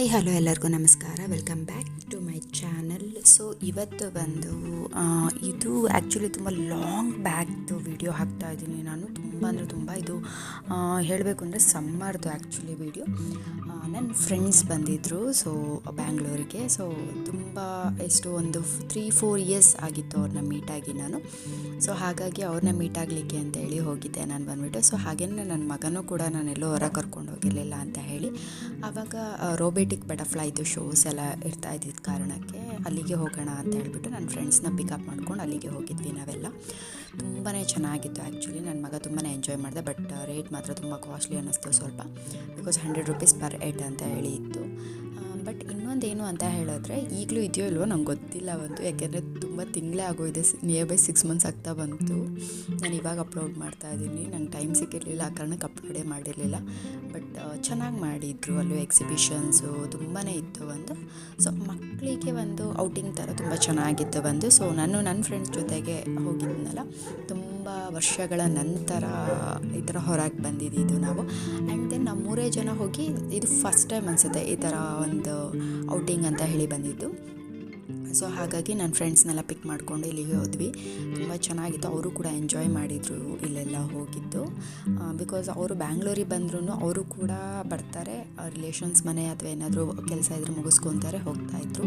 Hi, hello ಎಲ್ಲರಿಗೂ ನಮಸ್ಕಾರ. Welcome back to my channel so ಇವತ್ತು ಬಂದು ಇದು ಆ್ಯಕ್ಚುಲಿ ತುಂಬ ಲಾಂಗ್ ಬ್ಯಾಕ್ದು ವಿಡಿಯೋ ಹಾಕ್ತಾ ಇದ್ದೀನಿ ನಾನು. ತುಂಬ ಅಂದರೆ ತುಂಬ ಇದು ಹೇಳಬೇಕು ಅಂದರೆ ಸಮ್ಮರ್ದು ಆ್ಯಕ್ಚುಲಿ ವಿಡಿಯೋ ನನ್ನ ಫ್ರೆಂಡ್ಸ್ ಬಂದಿದ್ದರು ಸೊ ಬ್ಯಾಂಗ್ಳೂರಿಗೆ ಸೊ ತುಂಬ ಎಷ್ಟು ಒಂದು ತ್ರೀ ಫೋರ್ ಇಯರ್ಸ್ ಆಗಿತ್ತು ಅವ್ರನ್ನ ಮೀಟಾಗಿ ನಾನು. ಸೊ ಹಾಗಾಗಿ ಅವ್ರನ್ನ ಮೀಟ್ ಆಗಲಿಕ್ಕೆ ಅಂತ ಹೇಳಿ ಹೋಗಿದ್ದೆ ನಾನು ಬಂದುಬಿಟ್ಟು. ಸೊ ಹಾಗೇ ನನ್ನ ಮಗನೂ ಕೂಡ ನಾನೆಲ್ಲೋ ಹೊರ ಕರ್ಕೊಂಡು ಹೋಗಿರಲಿಲ್ಲ ಅಂತ ಹೇಳಿ. ಆವಾಗ ರೋಬೋಟಿಕ್ ಬಟರ್ಫ್ಲೈದು ಶೋಸ್ ಎಲ್ಲ ಇರ್ತಾ ಇದ್ದಿದ್ದ ಕಾರಣಕ್ಕೆ ಅಲ್ಲಿಗೆ ಹೋಗೋಣ ಅಂತ ಹೇಳಿಬಿಟ್ಟು ನನ್ನ ಫ್ರೆಂಡ್ಸ್ನ ಪಿಕಪ್ ಮಾಡ್ಕೊಂಡು ಅಲ್ಲಿಗೆ ಹೋಗಿದ್ವಿ ನಾವೆಲ್ಲ. ತುಂಬಾ ಚೆನ್ನಾಗಿತ್ತು ಆ್ಯಕ್ಚುಲಿ ನನ್ನ ತುಂಬಾ ಎಂಜಾಯ್ ಮಾಡಿದೆ ಬಟ್ ರೇಟ್ ಮಾತ್ರ ತುಂಬ ಕಾಸ್ಟ್ಲಿ ಅನ್ನಿಸ್ತು ಸ್ವಲ್ಪ. Because hundred rupees per eight ಅಂತ ಹೇಳಿ ಇತ್ತು. ಬಟ್ ಇನ್ನೊಂದೇನು ಅಂತ ಹೇಳಿದ್ರೆ, ಈಗಲೂ ಇದೆಯೋ ಇಲ್ವೋ ನಂಗೆ ಗೊತ್ತಿಲ್ಲ ಬಂತು. ಯಾಕೆಂದರೆ ತುಂಬ ತಿಂಗಳೇ ಆಗೋಗಿದೆ ನಿಯರ್ ಬೈ ಸಿಕ್ಸ್ ಮಂತ್ಸ್ ಆಗ್ತಾ ಬಂತು. ನಾನು ಇವಾಗ ಅಪ್ಲೋಡ್ ಮಾಡ್ತಾ ಇದ್ದೀನಿ. ನಂಗೆ ಟೈಮ್ ಸಿಕ್ಕಿರಲಿಲ್ಲ, ಆ ಕಾರಣಕ್ಕೆ ಅಪ್ಲೋಡೇ ಮಾಡಿರಲಿಲ್ಲ. ಬಟ್ ಚೆನ್ನಾಗಿ ಮಾಡಿದರು ಅಲ್ಲೂ ಎಕ್ಸಿಬಿಷನ್ಸು ತುಂಬಾ ಇತ್ತು ಒಂದು. ಸೊ ಮಕ್ಕಳಿಗೆ ಒಂದು ಔಟಿಂಗ್ ಥರ ತುಂಬ ಚೆನ್ನಾಗಿತ್ತು ಬಂದು. ಸೊ ನಾನು ನನ್ನ ಫ್ರೆಂಡ್ಸ್ ಜೊತೆಗೆ ಹೋಗಿದ್ನಲ್ಲ, ತುಂಬ ವರ್ಷಗಳ ನಂತರ ಈ ಥರ ಹೊರಗೆ ಬಂದಿದ್ದು ನಾವು. ಆ್ಯಂಡ್ ದೆನ್ ನಾವು ಮೂರೇ ಜನ ಹೋಗಿ ಇದು ಫಸ್ಟ್ ಟೈಮ್ ಅನಿಸುತ್ತೆ ಈ ಥರ ಒಂದು ಔಟಿಂಗ್ ಅಂತ ಹೇಳಿ ಬಂದಿದ್ದು. ಸೊ ಹಾಗಾಗಿ ನನ್ನ ಫ್ರೆಂಡ್ಸ್ನೆಲ್ಲ ಪಿಕ್ ಮಾಡ್ಕೊಂಡು ಇಲ್ಲಿಗೆ ಹೋದ್ವಿ. ತುಂಬ ಚೆನ್ನಾಗಿತ್ತು. ಅವರು ಕೂಡ ಎಂಜಾಯ್ ಮಾಡಿದರು ಇಲ್ಲೆಲ್ಲ. ಹೋಗಿದ್ದು ಬಿಕಾಸ್ ಅವರು ಬ್ಯಾಂಗ್ಳೂರಿಗೆ ಬಂದ್ರೂ ಅವರು ಕೂಡ ಬರ್ತಾರೆ ರಿಲೇಷನ್ಸ್ ಮನೆ ಅಥವಾ ಏನಾದರೂ ಕೆಲಸ ಇದ್ರೆ ಮುಗಿಸ್ಕೊತಾರೆ ಹೋಗ್ತಾಯಿದ್ರು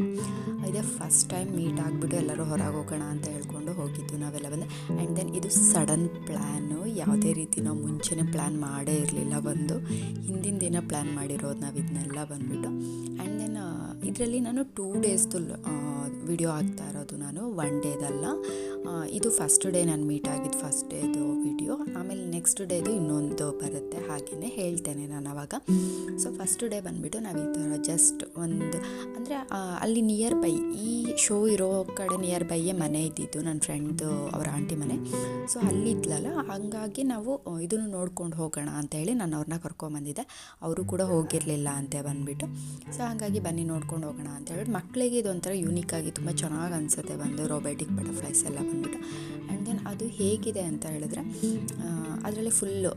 ಇದೇ ಫಸ್ಟ್ ಟೈಮ್ ಮೀಟ್ ಆಗಿಬಿಟ್ಟು ಎಲ್ಲರೂ ಹೊರಗೆ ಹೋಗೋಣ ಅಂತ ಹೇಳ್ಕೊಂಡು ಹೋಗಿದ್ದು ನಾವೆಲ್ಲ ಬಂದು. ಆ್ಯಂಡ್ ದೆನ್ ಇದು ಸಡನ್ ಪ್ಲ್ಯಾನು ಯಾವುದೇ ರೀತಿ ನಾವು ಮುಂಚೆನೇ ಪ್ಲ್ಯಾನ್ ಮಾಡೇ ಇರಲಿಲ್ಲ ಬಂದು ಹಿಂದಿನ ದಿನ ಪ್ಲ್ಯಾನ್ ಮಾಡಿರೋದು ನಾವು ಇದನ್ನೆಲ್ಲ ಬಂದುಬಿಟ್ಟು. ಆ್ಯಂಡ್ ದೆನ್ ಇದರಲ್ಲಿ ನಾನು ಟೂ ಡೇಸ್ದು ವಿಡಿಯೋ ಆಗ್ತಾ ಇರೋದು ನಾನು ಒನ್ ಡೇದಲ್ಲ ಇದು ಫಸ್ಟ್ ಡೇ ನಾನು ಮೀಟ್ ಆಗಿದ್ದು ಫಸ್ಟ್ ಡೇದು ವಿಡಿಯೋ ಆಮೇಲೆ ನೆಕ್ಸ್ಟ್ ಡೇದು ಇನ್ನೊಂದು ಬರುತ್ತೆ ಹಾಗೆಯೇ ಹೇಳ್ತೇನೆ ನಾನು ಅವಾಗ. ಸೊ ಫಸ್ಟ್ ಡೇ ಬಂದುಬಿಟ್ಟು ನಾವು ಈ ಥರ ಜಸ್ಟ್ ಒಂದು, ಅಂದರೆ ಅಲ್ಲಿ ನಿಯರ್ ಬೈ ಈ ಶೋ ಇರೋ ಕಡೆ ನಿಯರ್ ಬೈಯೇ ಮನೆ ಇದ್ದಿದ್ದು ನನ್ನ ಫ್ರೆಂಡ್ದು ಅವರ ಆಂಟಿ ಮನೆ. ಸೊ ಅಲ್ಲಿದ್ಲಲ್ಲ, ಹಾಗಾಗಿ ನಾವು ಇದನ್ನು ನೋಡ್ಕೊಂಡು ಹೋಗೋಣ ಅಂತ ಹೇಳಿ ನಾನು ಅವ್ರನ್ನ ಕರ್ಕೊಂಬಂದಿದ್ದೆ ಅವರು ಕೂಡ ಹೋಗಿರಲಿಲ್ಲ ಅಂತ ಬಂದುಬಿಟ್ಟು. ಸೊ ಹಾಗಾಗಿ ಬನ್ನಿ ನೋಡ್ಕೊಂಡು ಹೋಗೋಣ ಅಂತ ಹೇಳಿ ಮಕ್ಕಳಿಗೆ ಇದೊಂಥರ ಯೂನಿಕ್ ಆಗಿ ತುಂಬ ಚೆನ್ನಾಗಿ ಅನಿಸುತ್ತೆ ಬಂದು ರೋಬೋಟಿಕ್ ಬಟರ್ಫ್ಲೈಸ್ ಎಲ್ಲ ಬಂದುಬಿಟ್ಟು. ಆ್ಯಂಡ್ ದೆನ್ ಅದು ಹೇಗಿದೆ ಅಂತ ಹೇಳಿದ್ರೆ ಅದರಲ್ಲಿ ಫುಲ್ಲು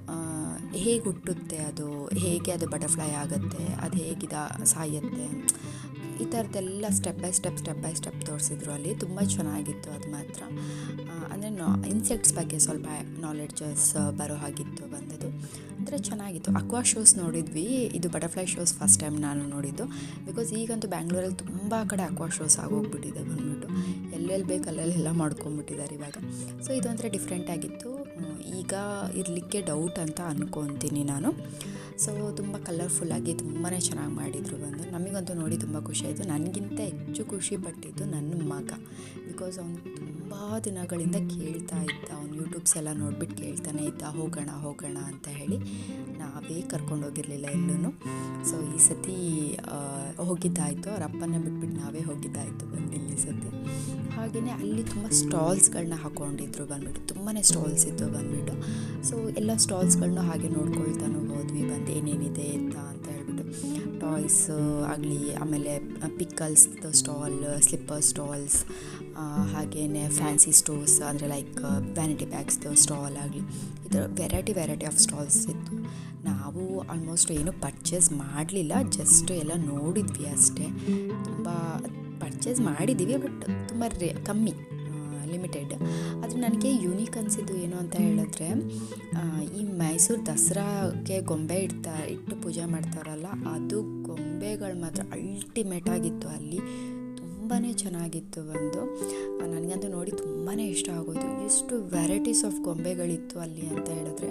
ಹೇಗೆ ಹುಟ್ಟುತ್ತೆ ಅದು? ಹೇಗೆ ಅದು ಬಟರ್ಫ್ಲೈ ಆಗುತ್ತೆ? ಅದು ಹೇಗಿದ ಸಾಯುತ್ತೆ? ಈ ಥರದ್ದೆಲ್ಲ step by step step by step ತೋರಿಸಿದ್ರು ಅಲ್ಲಿ. ತುಂಬ ಚೆನ್ನಾಗಿತ್ತು ಅದು ಮಾತ್ರ. ಅಂದರೆ ನಾ ಇನ್ಸೆಕ್ಟ್ಸ್ ಬಗ್ಗೆ ಸ್ವಲ್ಪ ನಾಲೆಡ್ಜಸ್ ಬರೋ ಹಾಗಿತ್ತು ಬಂದದ್ದು. ಅಂದರೆ ಚೆನ್ನಾಗಿತ್ತು. ಅಕ್ವಾ ಶೋಸ್ ನೋಡಿದ್ವಿ. ಇದು ಬಟರ್ಫ್ಲೈ ಶೋಸ್ ಫಸ್ಟ್ ಟೈಮ್ ನಾನು ನೋಡಿದ್ದು. ಬಿಕಾಸ್ ಈಗಂತೂ ಬ್ಯಾಂಗ್ಳೂರಲ್ಲಿ ತುಂಬ ಕಡೆ ಅಕ್ವಾ ಶೋಸ್ ಆಗೋಗ್ಬಿಟ್ಟಿದೆ ಬಂದ್ಬಿಟ್ಟು. ಎಲ್ಲೆಲ್ಲಿ ಬೇಕು ಅಲ್ಲೆಲ್ಲ ಮಾಡ್ಕೊಂಬಿಟ್ಟಿದ್ದಾರೆ ಇವಾಗ. ಸೊ ಇದೊಂಥರ ಡಿಫ್ರೆಂಟ್ ಆಗಿತ್ತು. ಈಗ ಇರಲಿಕ್ಕೆ ಡೌಟ್ ಅಂತ ಅಂದ್ಕೊತೀನಿ ನಾನು. ಸೊ ತುಂಬ ಕಲರ್ಫುಲ್ಲಾಗಿ ತುಂಬಾ ಚೆನ್ನಾಗಿ ಮಾಡಿದರು ಬಂದು. ನಮಗಂತೂ ನೋಡಿ ತುಂಬ ಖುಷಿ ಆಯಿತು. ನನಗಿಂತ ಹೆಚ್ಚು ಖುಷಿ ಪಟ್ಟಿದ್ದು ನನ್ನ ಮಗ. ಬಿಕಾಸ್ ಅವನು ತುಂಬ ದಿನಗಳಿಂದ ಕೇಳ್ತಾ ಇದ್ದ. ಅವ್ನು ಯೂಟ್ಯೂಬ್ಸ್ ಎಲ್ಲ ನೋಡ್ಬಿಟ್ಟು ಕೇಳ್ತಾನೆ ಇದ್ದ, ಹೋಗೋಣ ಹೋಗೋಣ ಅಂತ ಹೇಳಿ ನಾವೇ ಕರ್ಕೊಂಡೋಗಿರಲಿಲ್ಲ ಎಲ್ಲೂ ಸೊ ಈ ಸತಿ ಹೋಗಿದ್ದಾಯಿತು. ಅವ್ರ ಅಪ್ಪನ ಬಿಟ್ಬಿಟ್ಟು ನಾವೇ ಹೋಗಿದ್ದಾಯಿತು ಬಂದಿಲ್ಲ ಸತಿ. ಹಾಗೆಯೇ ಅಲ್ಲಿ ತುಂಬ ಸ್ಟಾಲ್ಸ್ಗಳನ್ನ ಹಾಕ್ಕೊಂಡಿದ್ರು ಬಂದ್ಬಿಟ್ಟು. ತುಂಬಾ ಸ್ಟಾಲ್ಸ್ ಇತ್ತು ಬಂದ್ಬಿಟ್ಟು. ಸೊ ಎಲ್ಲ ಸ್ಟಾಲ್ಸ್ಗಳನ್ನೂ ಹಾಗೆ ನೋಡ್ಕೊಳ್ತಾನು ಹೋದ್ವಿ. ಬಂದು ಏನೇನಿದೆ ಅಂತ ಅಂತ ಹೇಳ್ಬಿಟ್ಟು. ಟಾಯ್ಸ್ ಆಗಲಿ, ಆಮೇಲೆ ಪಿಕ್ಕಲ್ಸ್ದು ಸ್ಟಾಲ್ ಸ್ಲಿಪ್ಪರ್ ಸ್ಟಾಲ್ಸ್ ಹಾಗೆಯೇ ಫ್ಯಾನ್ಸಿ ಸ್ಟೋರ್ಸ್ ಅಂದರೆ ಲೈಕ್ ವ್ಯಾನಿಟಿ ಬ್ಯಾಗ್ಸ್ದು ಸ್ಟಾಲ್ ಆಗಲಿ, ಈ ಥರ ವೆರೈಟಿ ವೆರೈಟಿ ಆಫ್ ಸ್ಟಾಲ್ಸ್ ಇತ್ತು. ನಾವು ಆಲ್ಮೋಸ್ಟ್ ಏನು ಪರ್ಚೇಸ್ ಮಾಡಲಿಲ್ಲ ಜಸ್ಟ್ ಎಲ್ಲ ನೋಡಿದ್ವಿ ಅಷ್ಟೇ. ತುಂಬ ಪರ್ಚೇಸ್ ಮಾಡಿದ್ದೀವಿ ಬಟ್ ತುಂಬ ರೇ ಕಮ್ಮಿ ಲಿಮಿಟೆಡ್ ಆದರೆ ನನಗೆ ಯೂನಿಕ್ ಅನಿಸಿದ್ದು ಏನು ಅಂತ ಹೇಳಿದ್ರೆ ಈ ಮೈಸೂರು ದಸರಾಗೆ ಗೊಂಬೆ ಇಡ್ತಾ, ಇಟ್ಟು ಪೂಜೆ ಮಾಡ್ತಾರಲ್ಲ, ಅದು ಗೊಂಬೆಗಳು ಮಾತ್ರ ಅಲ್ಟಿಮೇಟ್ ಆಗಿತ್ತು ಅಲ್ಲಿ. ತುಂಬಾ ಚೆನ್ನಾಗಿತ್ತು ಒಂದು ನನಗಂತೂ ನೋಡಿ ತುಂಬಾ ಇಷ್ಟ ಆಗೋದು ಎಷ್ಟು ವೆರೈಟೀಸ್ ಆಫ್ ಗೊಂಬೆಗಳಿತ್ತು ಅಲ್ಲಿ ಅಂತ ಹೇಳಿದ್ರೆ.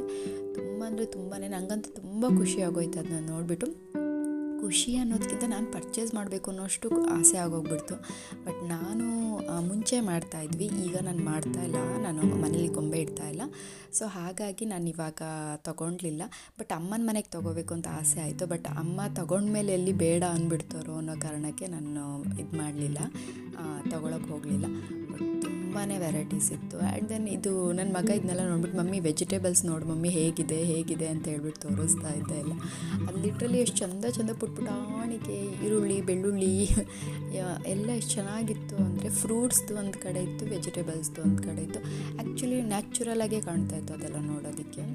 ತುಂಬ ಅಂದರೆ ತುಂಬಾ ನನಗಂತೂ ತುಂಬ ಖುಷಿ ಆಗೋಯ್ತು ಅದನ್ನ ನೋಡಿಬಿಟ್ಟು. ಖುಷಿ ಅನ್ನೋದಕ್ಕಿಂತ ನಾನು ಪರ್ಚೇಸ್ ಮಾಡಬೇಕು ಅನ್ನೋಷ್ಟು ಆಸೆ ಆಗೋಗ್ಬಿಡ್ತು. ಬಟ್ ನಾನು ಮುಂಚೆ ಮಾಡ್ತಾಯಿದ್ವಿ ಈಗ ನಾನು ಮಾಡ್ತಾ ಇಲ್ಲ. ನಾನು ಮನೇಲಿ ಗೊಂಬೆ ಇಡ್ತಾ ಇಲ್ಲ. ಸೊ ಹಾಗಾಗಿ ನಾನು ಇವಾಗ ತೊಗೊಂಡ್ಲಿಲ್ಲ. ಬಟ್ ಅಮ್ಮನ ಮನೆಗೆ ತೊಗೋಬೇಕು ಅಂತ ಆಸೆ ಆಯಿತು. ಬಟ್ ಅಮ್ಮ ತೊಗೊಂಡ್ಮೇಲೆ ಎಲ್ಲಿ ಬೇಡ ಅಂದ್ಬಿಡ್ತಾರೋ ಅನ್ನೋ ಕಾರಣಕ್ಕೆ ನಾನು ಇದು ಮಾಡಲಿಲ್ಲ. ತೊಗೊಳಕ್ಕೆ ಹೋಗಲಿಲ್ಲ. ತುಂಬ ವೆರೈಟೀಸ್ ಇತ್ತು. ಆ್ಯಂಡ್ ದೆನ್ ಇದು ನನ್ನ ಮಗ ಇದನ್ನೆಲ್ಲ ನೋಡ್ಬಿಟ್ಟು ಮಮ್ಮಿ ವೆಜಿಟೇಬಲ್ಸ್ ನೋಡು, ಮಮ್ಮಿ ಹೇಗಿದೆ ಹೇಗಿದೆ? ಅಂತ ಹೇಳ್ಬಿಟ್ಟು ತೋರಿಸ್ತಾ ಇದ್ದೆ ಎಲ್ಲ. ಅದು ಲಿಟ್ರಲಿ ಎಷ್ಟು ಚಂದ ಚಂದ ಪುಟ್ಪುಟಾಣಿಕೆ, ಈರುಳ್ಳಿ, ಬೆಳ್ಳುಳ್ಳಿ ಎಲ್ಲ ಎಷ್ಟು ಚೆನ್ನಾಗಿತ್ತು ಅಂದರೆ ಫ್ರೂಟ್ಸ್ದು ಒಂದು ಕಡೆ ಇತ್ತು ವೆಜಿಟೇಬಲ್ಸ್ದು ಒಂದು ಕಡೆ ಇತ್ತು. ಆ್ಯಕ್ಚುಲಿ ನ್ಯಾಚುರಲಾಗೇ ಕಾಣ್ತಾ ಇತ್ತು ಅದೆಲ್ಲ ನೋಡೋದಕ್ಕೆ.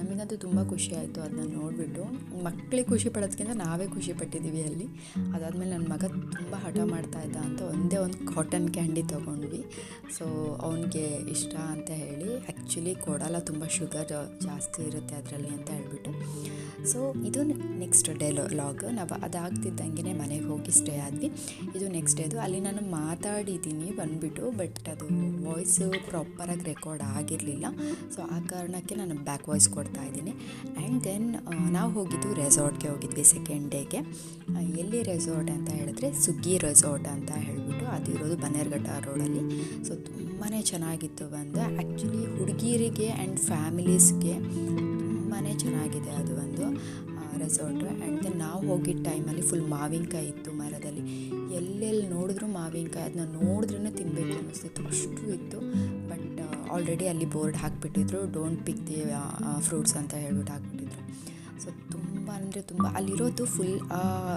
ನಮಗಂತೂ ತುಂಬ ಖುಷಿ ಆಯಿತು ಅದನ್ನ ನೋಡಿಬಿಟ್ಟು. ಮಕ್ಕಳಿಗೆ ಖುಷಿ ಪಡೋದಕ್ಕಿಂತ ನಾವೇ ಖುಷಿ ಪಟ್ಟಿದ್ದೀವಿ ಅಲ್ಲಿ. ಅದಾದಮೇಲೆ ನನ್ನ ಮಗ ತುಂಬ ಹಠ ಮಾಡ್ತಾ ಇದ್ದ ಅಂತ ಒಂದೇ ಒಂದು ಕಾಟನ್ ಕ್ಯಾಂಡಿ ತೊಗೊಂಡ್ವಿ. ಸೊ ಅವನಿಗೆ ಇಷ್ಟ ಅಂತ ಹೇಳಿ ಆ್ಯಕ್ಚುಲಿ ಕೊಡಲ್ಲ ತುಂಬ ಶುಗರ್ ಜಾಸ್ತಿ ಇರುತ್ತೆ ಅದರಲ್ಲಿ ಅಂತ ಹೇಳ್ಬಿಟ್ಟು. ಸೊ ಇದು ನೆಕ್ಸ್ಟ್ ಡೇ ಲಾಗ್ ನಾವು ಅದಾಗ್ತಿದ್ದಂಗೆ ಮನೆಗೆ ಹೋಗಿ ಸ್ಟೇ ಆದ್ವಿ. ಇದು ನೆಕ್ಸ್ಟ್ ಡೇದು ಅಲ್ಲಿ ನಾನು ಮಾತಾಡಿದ್ದೀನಿ ಬಂದುಬಿಟ್ಟು ಬಟ್ ಅದು ವಾಯ್ಸು ಪ್ರಾಪರಾಗಿ ರೆಕಾರ್ಡ್ ಆಗಿರಲಿಲ್ಲ. ಸೊ ಆ ಕಾರಣಕ್ಕೆ ನಾನು ಬ್ಯಾಕ್ ವಾಯ್ಸ್ ಕೊಡ್ತಾ ಇದ್ದೀನಿ. ಆ್ಯಂಡ್ ದೆನ್ ನಾವು ಹೋಗಿದ್ದು ರೆಸಾರ್ಟ್ಗೆ ಹೋಗಿದ್ವಿ ಸೆಕೆಂಡ್ ಡೇಗೆ ಎಲ್ಲಿ ರೆಸಾರ್ಟ್ ಅಂತ ಹೇಳಿದ್ರೆ ಸುಗ್ಗಿ ರೆಸಾರ್ಟ್ ಅಂತ ಹೇಳಿಬಿಟ್ಟು ಅದಿರೋದು ಬನ್ನೇರ್ಘಟ್ಟ ರೋಡಲ್ಲಿ. ಸೊ ತುಂಬಾ ಚೆನ್ನಾಗಿತ್ತು ಬಂದು. ಆ್ಯಕ್ಚುಲಿ ಹುಡುಗಿಯರಿಗೆ ಆ್ಯಂಡ್ ಫ್ಯಾಮಿಲೀಸ್ಗೆ ತುಂಬಾ ಚೆನ್ನಾಗಿದೆ ಅದು ಒಂದು ರೆಸಾರ್ಟು ಆ್ಯಂಡ್ ದೆನ್ ನಾವು ಹೋಗಿದ್ದ ಟೈಮಲ್ಲಿ ಫುಲ್ ಮಾವಿನಕಾಯಿ ಇತ್ತು ಮರದಲ್ಲಿ. ಎಲ್ಲೆಲ್ಲಿ ನೋಡಿದ್ರು ಮಾವಿನಕಾಯಿ, ಅದನ್ನ ನೋಡಿದ್ರೂ ತಿನ್ನಬೇಕು ಅನ್ನಿಸ್ತಿತ್ತು ಅಷ್ಟು ಇತ್ತು, ಬಟ್ ಆಲ್ರೆಡಿ ಅಲ್ಲಿ ಬೋರ್ಡ್ ಹಾಕಿಬಿಟ್ಟಿದ್ರು. ಡೋಂಟ್ ಪಿಕ್ ದಿ ಫ್ರೂಟ್ಸ್ ಅಂತ ಹೇಳ್ಬಿಟ್ಟು ಹಾಕಿಬಿಟ್ಟಿದ್ರು. ಸೊ ತುಂಬ ಅಂದರೆ ತುಂಬ ಅಲ್ಲಿರೋದು ಫುಲ್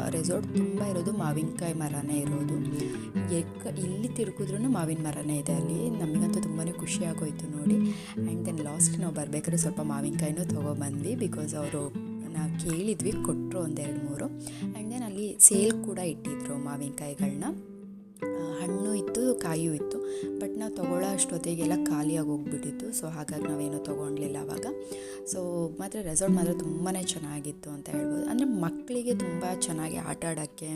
ರೆಸಾರ್ಟ್ ತುಂಬ ಇರೋದು ಮಾವಿನಕಾಯಿ ಮರನೇ ಇರೋದು. ಎಕ್ ಇಲ್ಲಿ ತಿರುಗಿದ್ರೂ ಮಾವಿನ ಮರನೇ ಇದೆ ಅಲ್ಲಿ. ನಮಗಂತೂ ತುಂಬಾ ಖುಷಿ ಆಗೋಯ್ತು ನೋಡಿ. ಆ್ಯಂಡ್ ದೆನ್ ಲಾಸ್ಟ್ ನಾವು ಬರಬೇಕಾದ್ರೆ ಸ್ವಲ್ಪ ಮಾವಿನಕಾಯಿನೂ ತೊಗೊಬಂದ್ವಿ ಬಿಕಾಸ್ ಅವರು ನಾವು ಕೇಳಿದ್ವಿ ಕೊಟ್ಟರು ಒಂದೆರಡು ಮೂರು. ಆ್ಯಂಡ್ ದೆನ್ ಅಲ್ಲಿ ಸೇಲ್ ಕೂಡ ಇಟ್ಟಿದ್ರು ಮಾವಿನಕಾಯಿಗಳನ್ನ ಹಣ್ಣು ಇತ್ತು, ಕಾಯೂ ಇತ್ತು ಬಟ್ ನಾವು ತೊಗೊಳ್ಳೋ ಅಷ್ಟೊತ್ತಿಗೆಲ್ಲ ಖಾಲಿಯಾಗಿ ಹೋಗ್ಬಿಟ್ಟಿತ್ತು ಸೊ ಹಾಗಾಗಿ ನಾವೇನು ತೊಗೊಳ್ಲಿಲ್ಲ ಅವಾಗ. ಸೊ ಮಾತ್ರ ರೆಸಾರ್ಟ್ ಮಾತ್ರ ತುಂಬಾ ಚೆನ್ನಾಗಿತ್ತು ಅಂತ ಹೇಳ್ಬೋದು. ಅಂದರೆ ಮಕ್ಕಳಿಗೆ ತುಂಬ ಚೆನ್ನಾಗಿ ಆಟ ಆಡೋಕ್ಕೆ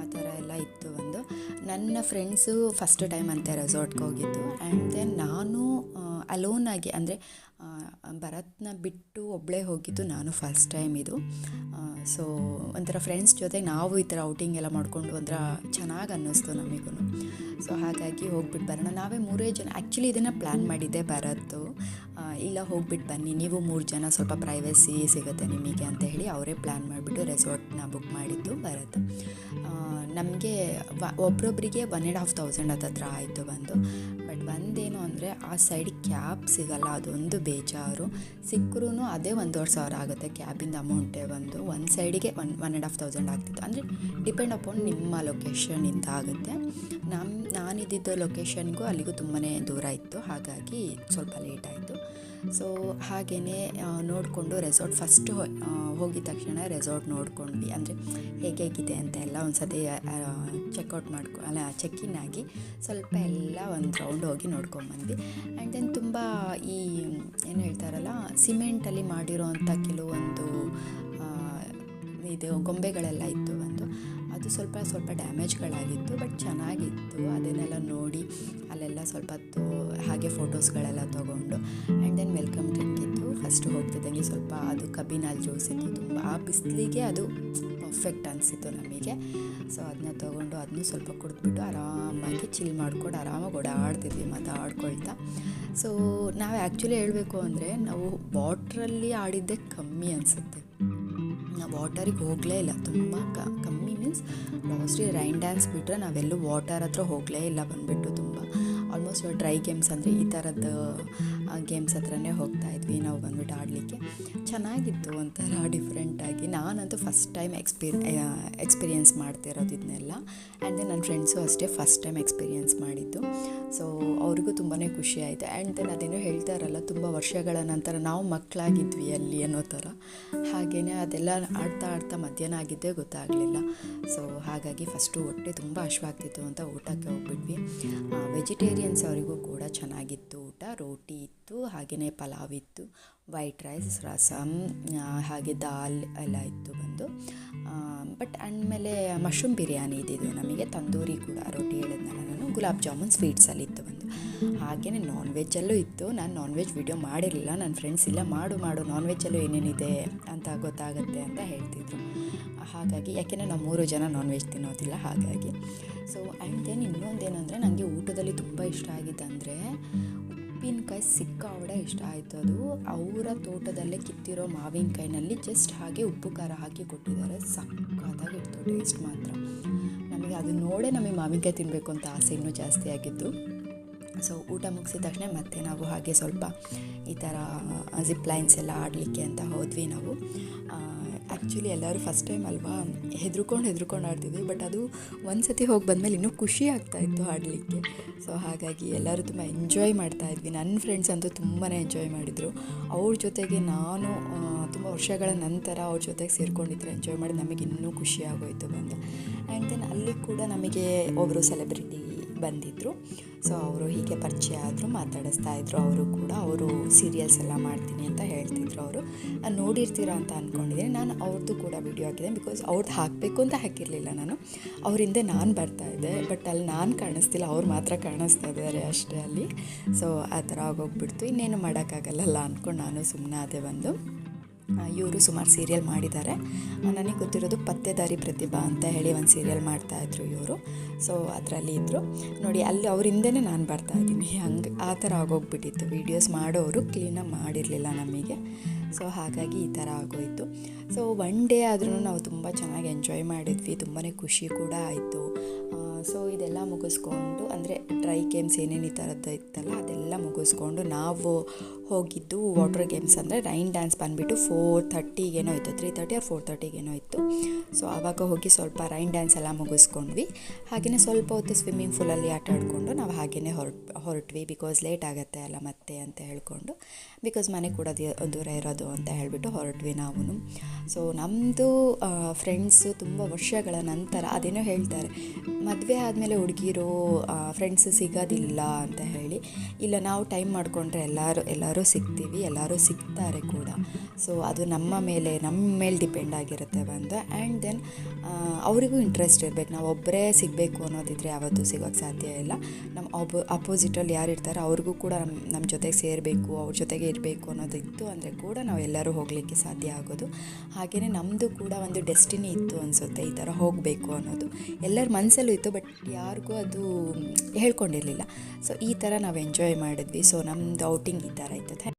ಆ ಥರ ಎಲ್ಲ ಇತ್ತು ಒಂದು. ನನ್ನ ಫ್ರೆಂಡ್ಸು ಫಸ್ಟ್ ಟೈಮ್ ಅಂತೆ ರೆಸಾರ್ಟ್ಗೆ ಹೋಗಿದ್ದು ಆ್ಯಂಡ್ ದೆನ್ ನಾನು ಅಲೋನಾಗಿ ಅಂದರೆ ಭರತ್ನ ಬಿಟ್ಟು ಒಬ್ಬಳೇ ಹೋಗಿದ್ದು ನಾನು ಫಸ್ಟ್ ಟೈಮ್ ಇದು. ಸೊ ಒಂಥರ ಫ್ರೆಂಡ್ಸ್ ಜೊತೆ ನಾವು ಈ ಥರ ಔಟಿಂಗ್ ಎಲ್ಲ ಮಾಡಿಕೊಂಡು ಒಂಥರ ಚೆನ್ನಾಗಿ ಅನ್ನಿಸ್ತು ನಮಗೂ ಸೊ ಹಾಗಾಗಿ ಹೋಗ್ಬಿಟ್ಟು ಬರೋಣ. ನಾವೇ ಮೂರೇ ಜನ ಆ್ಯಕ್ಚುಲಿ ಇದನ್ನು ಪ್ಲ್ಯಾನ್ ಮಾಡಿದ್ದೆ ಭರತ್ತು. ಇಲ್ಲ ಹೋಗ್ಬಿಟ್ಟು ಬನ್ನಿ, ನೀವು ಮೂರು ಜನ ಸ್ವಲ್ಪ ಪ್ರೈವಸಿ ಸಿಗುತ್ತೆ ನಿಮಗೆ ಅಂತ ಹೇಳಿ ಅವರೇ ಪ್ಲ್ಯಾನ್ ಮಾಡಿಬಿಟ್ಟು ರೆಸಾರ್ಟ್ನ ಬುಕ್ ಮಾಡಿದ್ದು ಭರತ್. ನಮಗೆ ಒಬ್ರೊಬ್ಬರಿಗೆ ಒನ್ ಆ್ಯಂಡ್ ಹಾಫ್ ತೌಸಂಡ್ ಹತ್ರ ಆಯಿತು ಬಂದು. ಬಟ್ ಒಂದೇನು ಅಂದರೆ ಆ ಸೈಡ್ ಕ್ಯಾಬ್ ಸಿಗಲ್ಲ, ಅದೊಂದು ಬೇಜಾರು. ಸಿಕ್ಕರೂ ಅದೇ ಒಂದೂವರೆ ಸಾವಿರ ಆಗುತ್ತೆ ಕ್ಯಾಬಿಂದ ಅಮೌಂಟೇ ಬಂದು. ಒಂದು ಸೈಡಿಗೆ one one and half thousand ಆಗ್ತಿತ್ತು. ಅಂದರೆ ಡಿಪೆಂಡ್ ಅಪಾನ್ ನಿಮ್ಮ ಲೊಕೇಶನಿಂದ ಆಗುತ್ತೆ. ನಮ್ಮ ನಾನಿದ್ದಿದ್ದ ಲೊಕೇಶನ್ಗೂ ಅಲ್ಲಿಗೂ ತುಂಬಾ ದೂರ ಇತ್ತು. ಹಾಗಾಗಿ ಸ್ವಲ್ಪ ಲೇಟ್ ಆಯಿತು. ಸೊ ಹಾಗೆಯೇ ನೋಡಿಕೊಂಡು ರೆಸಾರ್ಟ್ ಫಸ್ಟು ಹೋಗಿದ ತಕ್ಷಣ ರೆಸಾರ್ಟ್ ನೋಡ್ಕೊಂಡ್ವಿ. ಅಂದರೆ ಹೇಗೆ ಹೇಗಿದೆ ಅಂತ ಎಲ್ಲ ಒಂದು ಸತಿ ಚೆಕ್ಔಟ್ ಮಾಡ್ಕೊ ಅಲ್ಲ ಚೆಕ್ ಇನ್ ಆಗಿ ಸ್ವಲ್ಪ ಎಲ್ಲ ಒಂದು ರೌಂಡ್ ಹೋಗಿ ನೋಡ್ಕೊಂಬಂದ್ವಿ. ಆ್ಯಂಡ್ ದೆನ್ ತುಂಬ ಈ ಏನು ಹೇಳ್ತಾರಲ್ಲ ಸಿಮೆಂಟಲ್ಲಿ ಮಾಡಿರೋವಂಥ ಕೆಲವೊಂದು ಆ, ಇದು ಗೊಂಬೆಗಳೆಲ್ಲ ಇತ್ತು. ಅದು ಸ್ವಲ್ಪ ಸ್ವಲ್ಪ ಡ್ಯಾಮೇಜ್ಗಳಾಗಿತ್ತು ಬಟ್ ಚೆನ್ನಾಗಿತ್ತು. ಅದನ್ನೆಲ್ಲ ನೋಡಿ ಅಲ್ಲೆಲ್ಲ ಸ್ವಲ್ಪ ಹೊತ್ತು ಹಾಗೆ ಫೋಟೋಸ್ಗಳೆಲ್ಲ ತೊಗೊಂಡು. ಆ್ಯಂಡ್ ದೆನ್ ವೆಲ್ಕಮ್ ಡ್ರಿಂಕ್ ಇತ್ತು. ಫಸ್ಟ್ ಹೋಗ್ತಿದ್ದಂಗೆ ಸ್ವಲ್ಪ ಅದು ಕಬ್ಬಿನಲ್ಲಿ ಜ್ಯೂಸ್ ಇತ್ತು. ತುಂಬ ಆ ಬಿಸಿಲಿಗೆ ಅದು ಪರ್ಫೆಕ್ಟ್ ಅನಿಸಿತ್ತು ನಮಗೆ. ಸೊ ಅದನ್ನ ತೊಗೊಂಡು ಅದನ್ನು ಸ್ವಲ್ಪ ಕುಡಿದ್ಬಿಟ್ಟು ಆರಾಮಾಗಿ ಚಿಲ್ ಮಾಡ್ಕೊಂಡು ಆರಾಮಾಗಿ ಓಡಾಡ್ತಿದ್ವಿ ಮಾತಾಡ್ಕೊಳ್ತಾ. ಸೊ ನಾವು ಆ್ಯಕ್ಚುಲಿ ಹೇಳಬೇಕು ಅಂದರೆ ನಾವು ವಾಟ್ರಲ್ಲಿ ಆಡಿದ್ದೇ ಕಮ್ಮಿ ಅನಿಸುತ್ತೆ. ನಾವು ವಾಟರಿಗೆ ಹೋಗಲೇ ಇಲ್ಲ. ತುಂಬ ಕ ಕಮ್ಮಿ ಮೀನ್ಸ್ ಮೋಸ್ಟ್ಲಿ ರೈನ್ ಡ್ಯಾನ್ಸ್ ಬಿಟ್ಟರೆ ನಾವೆಲ್ಲೂ ವಾಟರ್ ಹತ್ರ ಹೋಗಲೇ ಇಲ್ಲ ಬಂದುಬಿಟ್ಟು ತುಂಬ. ಆಲ್ಮೋಸ್ಟ್ ಡ್ರೈ ಗೇಮ್ಸ್ ಅಂದರೆ ಈ ಥರದ್ದು ಗೇಮ್ಸ್ ಹತ್ರನೇ ಹೋಗ್ತಾ ಇದ್ವಿ, ನಾವು ಬಂದ್ಬಿಟ್ಟು ಆಡಲಿಕ್ಕೆ. ಚೆನ್ನಾಗಿತ್ತು ಒಂಥರ ಡಿಫ್ರೆಂಟಾಗಿ ನಾನಂತೂ ಫಸ್ಟ್ ಟೈಮ್ ಎಕ್ಸ್ಪೀರಿ ಎಕ್ಸ್ಪೀರಿಯೆನ್ಸ್ ಮಾಡ್ತಿರೋದು ಇದನ್ನೆಲ್ಲ ಆ್ಯಂಡ್ ದೆನ್ ನನ್ನ ಫ್ರೆಂಡ್ಸು ಅಷ್ಟೇ ಫಸ್ಟ್ ಟೈಮ್ ಎಕ್ಸ್ಪೀರಿಯೆನ್ಸ್ ಮಾಡಿದ್ದು. ಸೊ ಅವ್ರಿಗೂ ತುಂಬಾ ಖುಷಿ ಆಯಿತು. ಆ್ಯಂಡ್ ದೆನ್ ಅದೇನೋ ಹೇಳ್ತಾರಲ್ಲ ತುಂಬ ವರ್ಷಗಳ ನಂತರ ನಾವು ಮಕ್ಕಳಾಗಿದ್ವಿ ಅಲ್ಲಿ ಅನ್ನೋ ಥರ. ಹಾಗೇ ಅದೆಲ್ಲ ಆಡ್ತಾ ಆಡ್ತಾ ಮಧ್ಯಾಹ್ನ ಆಗಿದ್ದೇ ಗೊತ್ತಾಗಲಿಲ್ಲ. ಸೊ ಹಾಗಾಗಿ ಫಸ್ಟು ಹೊಟ್ಟೆ ತುಂಬ ಹಶ್ವಾಗ್ತಿತ್ತು ಅಂತ ಊಟಕ್ಕೆ ಹೋಗ್ಬಿಟ್ವಿ. ವೆಜಿಟೇರಿಯನ್ಸ್ ಅವರಿಗೂ ಕೂಡ ಚೆನ್ನಾಗಿತ್ತು ಊಟ. ರೋಟಿ ಇತ್ತು ಹಾಗೆಯೇ ಪಲಾವ್ ಇತ್ತು ವೈಟ್ ರೈಸ್ ರಸಮ್ ಹಾಗೆ ದಾಲ್ ಎಲ್ಲ ಇತ್ತು ಬಂದು. ಬಟ್ ಅಂದಮೇಲೆ ಮಶ್ರೂಮ್ ಬಿರಿಯಾನಿ ಇದ್ದಿದ್ದು ನಮಗೆ. ತಂದೂರಿ ಕೂಡ ರೊಟ್ಟಿ ಹೇಳಿದ್ನಲ್ಲ ಗುಲಾಬ್ ಜಾಮೂನ್ ಸ್ವೀಟ್ಸಲ್ಲಿ ಇತ್ತು ಒಂದು. ಹಾಗೆಯೇ ನಾನ್ ವೆಜ್ಜಲ್ಲೂ ಇತ್ತು. ನಾನು ನಾನ್ ವೆಜ್ ವಿಡಿಯೋ ಮಾಡಿರಲಿಲ್ಲ. ನನ್ನ ಫ್ರೆಂಡ್ಸ್ ಇಲ್ಲ, ಮಾಡು ಮಾಡು ನಾನ್ ವೆಜ್ಜಲ್ಲೂ ಏನೇನಿದೆ ಅಂತ ಗೊತ್ತಾಗುತ್ತೆ ಅಂತ ಹೇಳ್ತಿದ್ರು. ಹಾಗಾಗಿ, ಯಾಕೆಂದರೆ ನಾವು ಮೂರು ಜನ ನಾನ್ ವೆಜ್ ತಿನ್ನೋದಿಲ್ಲ, ಹಾಗಾಗಿ. ಸೊ ಆ್ಯಂಡ್ ದೆನ್ ಇನ್ನೊಂದೇನಂದರೆ ನನಗೆ ಊಟದಲ್ಲಿ ತುಂಬ ಇಷ್ಟ ಆಗಿದ್ದಂದರೆ ಉಪ್ಪಿನಕಾಯಿ ಸಿಕ್ಕಾವಡೆ ಇಷ್ಟ ಆಯಿತು ಅದು. ಅವರ ತೋಟದಲ್ಲೇ ಕಿತ್ತಿರೋ ಮಾವಿನಕಾಯಿನಲ್ಲಿ ಜಸ್ಟ್ ಹಾಗೆ ಉಪ್ಪು ಖಾರ ಹಾಕಿ ಕೊಟ್ಟಿದ್ದಾರೆ. ಸಕ್ಕತ್ತಾಗಿತ್ತು ಟೇಸ್ಟ್ ಮಾತ್ರ. ನಮಗೆ ಅದು ನೋಡೇ ನಮಗೆ ಮಾವಿನಕಾಯಿ ತಿನ್ನಬೇಕು ಅಂತ ಆಸೆ ಇನ್ನೂ ಜಾಸ್ತಿ ಆಗಿತ್ತು ಸೊ ಊಟ ಮುಗಿಸಿದ ತಕ್ಷಣ ಮತ್ತೆ ನಾವು ಹಾಗೆ ಸ್ವಲ್ಪ ಈ ಥರ ಜಿಪ್ ಲೈನ್ಸ್ ಎಲ್ಲ ಆಡಲಿಕ್ಕೆ ಅಂತ ಹೋದ್ವಿ ನಾವು. ಆ್ಯಕ್ಚುಲಿ ಎಲ್ಲರೂ ಫಸ್ಟ್ ಟೈಮ್ ಅಲ್ವಾ? ಹೆದ್ರುಕೊಂಡು ಹೆದ್ರುಕೊಂಡು ಆಡ್ತಿದ್ವಿ ಬಟ್ ಅದು ಒಂದು ಸತಿ ಹೋಗಿ ಬಂದಮೇಲೆ ಇನ್ನೂ ಖುಷಿ ಆಗ್ತಾ ಇತ್ತು ಆಡಲಿಕ್ಕೆ. ಸೊ ಹಾಗಾಗಿ ಎಲ್ಲರೂ ತುಂಬ ಎಂಜಾಯ್ ಮಾಡ್ತಾ ಇದ್ವಿ. ನನ್ನ ಫ್ರೆಂಡ್ಸ್ ಅಂತೂ ತುಂಬಾ ಎಂಜಾಯ್ ಮಾಡಿದರು. ಅವ್ರ ಜೊತೆಗೆ ನಾನು ತುಂಬ ವರ್ಷಗಳ ನಂತರ ಅವ್ರ ಜೊತೆಗೆ ಸೇರ್ಕೊಂಡಿದ್ರು ಎಂಜಾಯ್ ಮಾಡಿ ನಮಗೆ ಇನ್ನೂ ಖುಷಿ ಆಗೋಯಿತು ಬಂದು. ಆ್ಯಂಡ್ ದೆನ್ ಅಲ್ಲಿ ಕೂಡ ನಮಗೆ ಒಬ್ಬರು ಸೆಲೆಬ್ರಿಟಿ ಬಂದಿದ್ದರು ಸೊ ಅವರು ಹೀಗೆ ಪರಿಚಯ ಆದರು, ಮಾತಾಡಿಸ್ತಾ ಇದ್ರು. ಅವರು ಕೂಡ, ಅವರು ಸೀರಿಯಲ್ಸ್ ಎಲ್ಲ ಮಾಡ್ತೀನಿ ಅಂತ ಹೇಳ್ತಿದ್ರು ಅವರು. ನಾನು ನೋಡಿರ್ತೀರಾ ಅಂತ ಅಂದ್ಕೊಂಡಿದ್ದೀನಿ ನಾನು ಅವ್ರದ್ದು ಕೂಡ ವಿಡಿಯೋ ಹಾಕಿದೆ ಬಿಕಾಸ್ ಅವ್ರದ್ದು ಹಾಕಬೇಕು ಅಂತ ಹಾಕಿರಲಿಲ್ಲ ನಾನು. ಅವ್ರ ಹಿಂದೆ ನಾನು ಬರ್ತಾ ಇದ್ದೆ ಬಟ್ ಅಲ್ಲಿ ನಾನು ಕಾಣಿಸ್ತಿಲ್ಲ. ಅವ್ರು ಮಾತ್ರ ಕಾಣಿಸ್ತಾ ಇದ್ದಾರೆ ಅಷ್ಟೇ ಅಲ್ಲಿ. ಸೊ ಆ ಥರ ಆಗೋಗ್ಬಿಡ್ತು. ಇನ್ನೇನು ಮಾಡೋಕ್ಕಾಗಲ್ಲಲ್ಲ ಅಂದ್ಕೊಂಡು ನಾನು ಸುಮ್ಮನೆ ಅದೇ ಬಂದು. ಇವರು ಸುಮಾರು ಸೀರಿಯಲ್ ಮಾಡಿದ್ದಾರೆ. ನನಗೆ ಗೊತ್ತಿರೋದು ಪತ್ತೆದಾರಿ ಪ್ರತಿಭಾ ಅಂತ ಹೇಳಿ ಒಂದು ಸೀರಿಯಲ್ ಮಾಡ್ತಾಯಿದ್ರು ಇವರು. ಸೊ ಅದರಲ್ಲಿ ಇದ್ದರು ನೋಡಿ, ಅಲ್ಲಿ ಅವ್ರ ನಾನು ಬರ್ತಾ ಇದ್ದೀನಿ. ಹಂಗೆ ಆ ಥರ ಆಗೋಗ್ಬಿಟ್ಟಿತ್ತು. ವೀಡಿಯೋಸ್ ಮಾಡೋರು ಕ್ಲೀನಾಗಿ ಮಾಡಿರಲಿಲ್ಲ ನಮಗೆ. ಸೊ ಹಾಗಾಗಿ ಈ ಥರ ಆಗೋಯಿತು. ಸೊ ಒನ್ ಡೇ ಆದ್ರೂ ನಾವು ತುಂಬ ಚೆನ್ನಾಗಿ ಎಂಜಾಯ್ ಮಾಡಿದ್ವಿ ತುಂಬಾ ಖುಷಿ ಕೂಡ ಆಯಿತು. ಸೊ ಇದೆಲ್ಲ ಮುಗಿಸ್ಕೊಂಡು, ಅಂದರೆ ಡ್ರೈ ಗೇಮ್ಸ್ ಏನೇನು ಈ ಥರದ್ದು ಇತ್ತಲ್ಲ, ಅದೆಲ್ಲ ಮುಗಿಸ್ಕೊಂಡು ನಾವು ಹೋಗಿದ್ದು ವಾಟರ್ ಗೇಮ್ಸ್ ಅಂದರೆ ರೈನ್ ಡ್ಯಾನ್ಸ್ ಬಂದುಬಿಟ್ಟು ಫೋರ್ ಥರ್ಟಿಗೇನೋ ಇತ್ತು ತ್ರೀ ತರ್ಟಿ ಆರ್ ಫೋರ್ ಥರ್ಟಿಗೇನೋ ಇತ್ತು. ಸೊ ಆವಾಗ ಹೋಗಿ ಸ್ವಲ್ಪ ರೈನ್ ಡ್ಯಾನ್ಸ್ ಎಲ್ಲ ಮುಗಿಸ್ಕೊಂಡ್ವಿ. ಹಾಗೆಯೇ ಸ್ವಲ್ಪ ಹೊತ್ತು ಸ್ವಿಮ್ಮಿಂಗ್ ಫೂಲಲ್ಲಿ ಆಟ ಆಡಿಕೊಂಡು ನಾವು ಹಾಗೆಯೇ ಹೊರಟ್, ಹೊರಟ್ವಿ ಬಿಕಾಸ್ ಲೇಟ್ ಆಗುತ್ತೆ ಅಲ್ಲ ಮತ್ತೆ ಅಂತ ಹೇಳ್ಕೊಂಡು ಬಿಕಾಸ್ ಮನೆ ಕೂಡ ದೂರ ಇರೋದು ಅಂತ ಹೇಳಿಬಿಟ್ಟು ಹೊರಟ್ವಿ ನಾವು ಸೊ ನಮ್ಮದು ಫ್ರೆಂಡ್ಸು ತುಂಬ ವರ್ಷಗಳ ನಂತರ ಅದೇನೋ ಹೇಳ್ತಾರೆ, ಮದುವೆ ಆದಮೇಲೆ ಹುಡುಗಿರು ಫ್ರೆಂಡ್ಸ್ ಸಿಗೋದಿಲ್ಲ ಅಂತ ಹೇಳಿ, ಇಲ್ಲ ನಾವು ಟೈಮ್ ಮಾಡಿಕೊಂಡ್ರೆ ಎಲ್ಲರೂ ಎಲ್ಲರೂ ಸಿಗ್ತೀವಿ, ಎಲ್ಲರೂ ಸಿಗ್ತಾರೆ ಕೂಡ. ಸೊ ಅದು ನಮ್ಮ ಮೇಲೆ ನಮ್ಮ ಮೇಲೆ ಡಿಪೆಂಡ್ ಆಗಿರುತ್ತೆ ಒಂದು. ಆ್ಯಂಡ್ ದೆನ್ ಅವರಿಗೂ ಇಂಟ್ರೆಸ್ಟ್ ಇರಬೇಕು. ನಾವು ಒಬ್ಬರೇ ಸಿಗಬೇಕು ಅನ್ನೋದಿದ್ರೆ ಯಾವತ್ತೂ ಸಿಗೋಕ್ಕೆ ಸಾಧ್ಯ ಇಲ್ಲ. ನಮ್ಮ ಒಬ್ಬ ಅಪೋಸಿಟಲ್ಲಿ ಯಾರು ಇರ್ತಾರೋ ಅವ್ರಿಗೂ ಕೂಡ ನಮ್ಮ ನಮ್ಮ ಜೊತೆಗೆ ಸೇರಬೇಕು, ಅವ್ರ ಜೊತೆಗೆ ಇರಬೇಕು ಅನ್ನೋದಿತ್ತು ಅಂದರೆ ಕೂಡ ನಾವು ಎಲ್ಲರೂ ಹೋಗಲಿಕ್ಕೆ ಸಾಧ್ಯ ಆಗೋದು. ಹಾಗೆಯೇ ನಮ್ಮದು ಕೂಡ ಒಂದು ಡೆಸ್ಟಿನಿ ಇತ್ತು ಅನಿಸುತ್ತೆ, ಈ ಥರ ಹೋಗಬೇಕು ಅನ್ನೋದು. ಎಲ್ಲರ ಮನಸ್ಸಲ್ಲೂ ಇತ್ತು, ಬಟ್ ಯಾರಿಗೂ ಅದು ಹೇಳ್ಕೊಂಡಿರಲಿಲ್ಲ. ಸೊ ಈ ಥರ ನಾವು ಎಂಜಾಯ್ ಮಾಡಿದ್ವಿ. ಸೊ ನಮ್ಮದು ಔಟಿಂಗ್ ಈ ಥರ ಇತ್ತು.